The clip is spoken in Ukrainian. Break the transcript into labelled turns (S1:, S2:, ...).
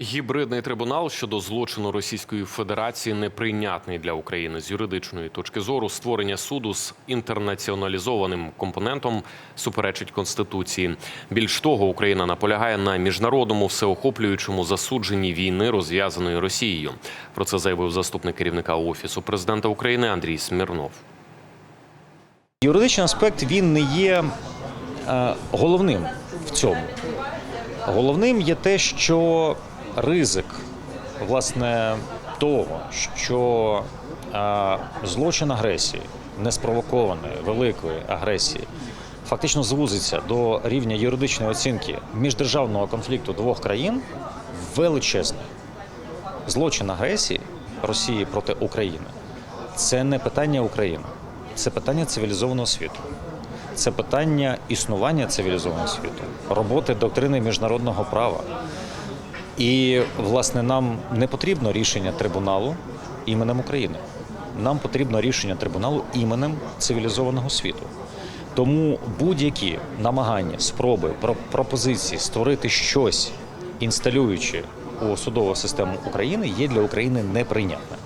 S1: Гібридний трибунал щодо злочину Російської Федерації неприйнятний для України з юридичної точки зору. Створення суду з інтернаціоналізованим компонентом суперечить конституції. Більш того, Україна наполягає на міжнародному всеохоплюючому засудженні війни, розв'язаної Росією. Про це заявив заступник керівника офісу президента України Андрій Смірнов.
S2: Юридичний аспект він не є е, головним в цьому. Головним є те, що ризик власне того, що е, злочин агресії, неспровокованої великої агресії, фактично звузиться до рівня юридичної оцінки міждержавного конфлікту двох країн, величезний. Злочин агресії Росії проти України це не питання України, це питання цивілізованого світу. Це питання існування цивілізованого світу, роботи доктрини міжнародного права. І, власне, нам не потрібно рішення трибуналу іменем України. Нам потрібно рішення трибуналу іменем цивілізованого світу. Тому будь-які намагання, спроби, про- пропозиції створити щось, інсталюючи у судову систему України, є для України неприйнятним.